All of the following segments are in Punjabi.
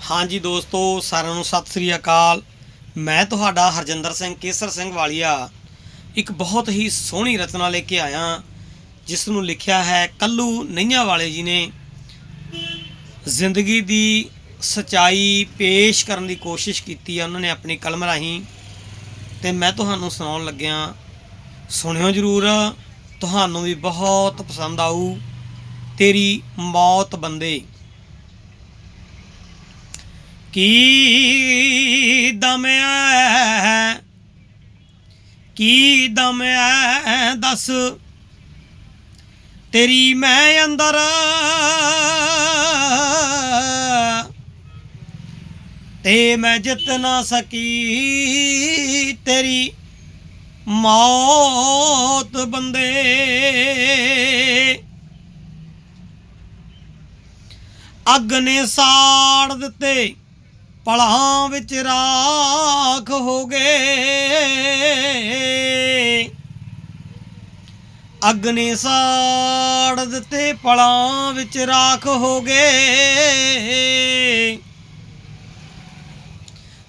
ਹਾਂਜੀ ਦੋਸਤੋ, ਸਾਰਿਆਂ ਨੂੰ ਸਤਿ ਸ੍ਰੀ ਅਕਾਲ। ਮੈਂ ਤੁਹਾਡਾ ਹਰਜਿੰਦਰ ਸਿੰਘ ਕੇਸਰ ਸਿੰਘ ਵਾਲੀਆ। ਇੱਕ ਬਹੁਤ ਹੀ ਸੋਹਣੀ ਰਚਨਾ ਲੈ ਕੇ ਆਇਆ ਜਿਸ ਨੂੰ ਲਿਖਿਆ ਹੈ ਕੱਲੂ ਨਈਆਂ ਵਾਲੇ ਜੀ ਨੇ। ਜ਼ਿੰਦਗੀ ਦੀ ਸਚਾਈ ਪੇਸ਼ ਕਰਨ ਦੀ ਕੋਸ਼ਿਸ਼ ਕੀਤੀ ਹੈ ਉਹਨਾਂ ਨੇ ਆਪਣੀ ਕਲਮ ਰਾਹੀਂ। ਤੇ ਮੈਂ ਤੁਹਾਨੂੰ ਸੁਣਾਉਣ ਲੱਗਿਆ, ਸੁਣਿਓ ਜਰੂਰ, ਤੁਹਾਨੂੰ ਵੀ ਬਹੁਤ ਪਸੰਦ ਆਊ। ਤੇਰੀ ਮੌਤ ਬੰਦੇ। ਕੀ ਦਮ ਐ? ਕੀ ਦਮ ਐ ਦੱਸ? ਤੇਰੀ ਮੈਂ ਅੰਦਰ। ਤੇ ਮੈਂ ਜਿੱਤ ਨਾ ਸਕੀ। ਤੇਰੀ ਮੌਤ ਬੰਦੇ। ਅੱਗ ਨੇ ਸਾੜ ਦਿੱਤੇ। ਪਲਾਂ ਵਿੱਚ ਰਾਖ ਹੋ ਗਏ। ਅੱਗ ਨੇ ਸਾੜ ਦਿੱਤੇ ਪਲਾਂ ਵਿੱਚ ਰਾਖ ਹੋ ਗਏ।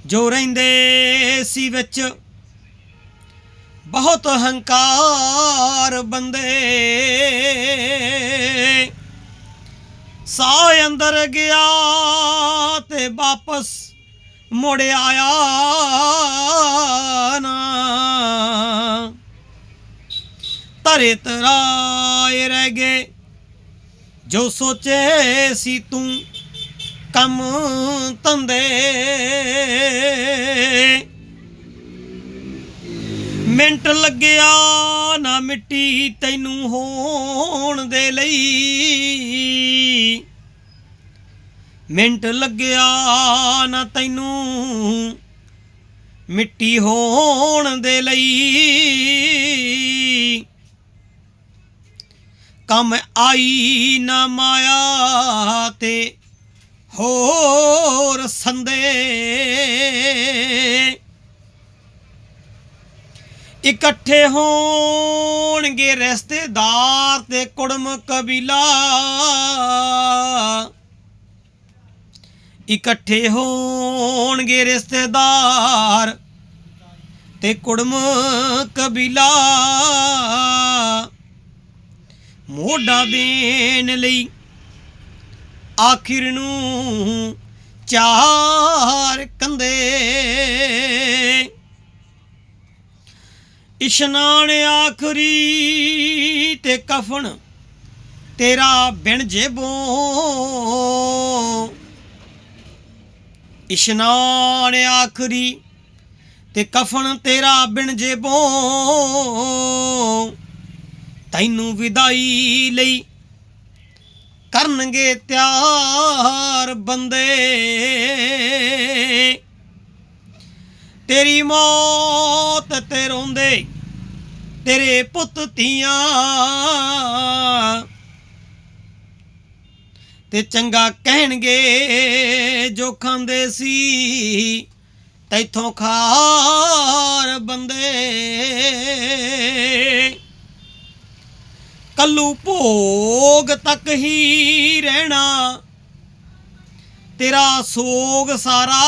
ਜੋ ਰਹਿੰਦੇ ਸੀ ਵਿੱਚ ਬਹੁਤ ਹੰਕਾਰ ਬੰਦੇ। ਸਾਹ ਅੰਦਰ ਗਿਆ ਤੇ ਵਾਪਸ ਮੁੜ ਆਇਆ ਨਾ। ਧਰੇ ਤਰਾਏ ਰਹਿ ਗਏ। ਜੋ ਸੋਚੇ ਸੀ ਤੂੰ ਕੰਮ ਤੰਦੇ ਮਿੰਟ ਲੱਗਿਆ ਨਾ ਮਿੱਟੀ ਤੈਨੂੰ ਹੋਣ ਦੇ ਲਈ। ਮਿੰਟ ਲੱਗਿਆ ਨਾ ਤੈਨੂੰ। ਮਿੱਟੀ ਹੋਣ ਦੇ ਲਈ ਕੰਮ ਆਈ ਨਾ ਮਾਇਆ ਤੇ ਹੋਰ ਸੰਦੇ। ਇਕੱਠੇ ਹੋਣਗੇ ਰਿਸ਼ਤੇਦਾਰ ਤੇ ਕੁੜਮ ਕਬੀਲਾ। ਇਕੱਠੇ ਹੋਣਗੇ ਰਿਸ਼ਤੇਦਾਰ ਤੇ ਕੁੜਮ ਕਬੀਲਾ ਮੋਢਾ ਦੇਣ ਲਈ ਆਖਿਰ ਨੂੰ ਚਾਰ ਕੰਦੇ ਇਸ਼ਨਾਨ ਆਖਰੀ ਤੇ ਕਫਨ ਤੇਰਾ ਬਿਨ ਜੇਬੋਂ। ਇਸ਼ਨਾਨ ਆਖਰੀ ਤੇ ਕਫਨ ਤੇਰਾ ਬਿਨ ਜੇਬੋਂ। ਤੈਨੂੰ ਵਿਦਾਈ ਲਈ ਕਰਨਗੇ ਤਿਆਰ ਬੰਦੇ। ਤੇਰੀ ਮੌਤ ਤੇ ਰੋਂਦੇ ਤੇਰੇ ਪੁੱਤ ਧੀਆਂ। ਤੇ ਚੰਗਾ ਕਹਿਣਗੇ ਜੋ ਖਾਂਦੇ ਸੀ। ਤੈਥੋਂ ਖਾਰ ਬੰਦੇ। ਕੱਲੂ ਭੋਗ ਤੱਕ ਹੀ ਰਹਿਣਾ, ਤੇਰਾ ਸੋਗ ਸਾਰਾ।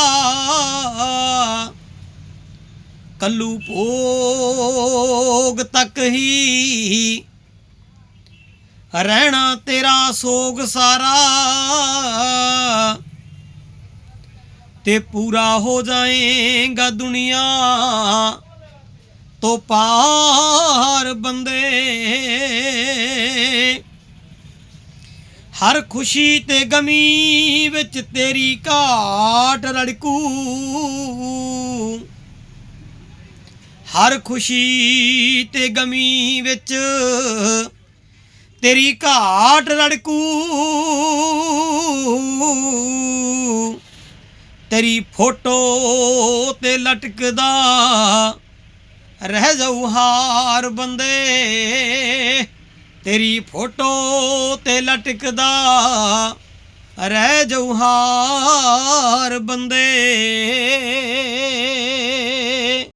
ਕੱਲੂ ਭੋਗ ਤੱਕ ਹੀ ਰਹਿਣਾ ਤੇਰਾ ਸੋਗ ਸਾਰਾ ਤੇ ਪੂਰਾ ਹੋ ਜਾਏਗਾ ਦੁਨੀਆ ਤੋਂ ਪਾਰ ਬੰਦੇ। ਹਰ ਖੁਸ਼ੀ ਤੇ ਗਮੀ ਵਿੱਚ ਤੇਰੀ ਘਾਟ ਰੜਕੂ। ਹਰ ਖੁਸ਼ੀ ਤੇ ਗਮੀ ਵਿੱਚ ਤੇਰੀ ਘਾਟ ਰੜਕੂ। ਤੇਰੀ ਫੋਟੋ ਤੇ ਲਟਕਦਾ ਰਹਿ ਜਾਊ ਹਾਰ ਬੰਦੇ। ਤੇਰੀ ਫੋਟੋ ਤੇ ਲਟਕਦਾ ਰਹਿ ਜਾਊ ਹਾਰ ਬੰਦੇ।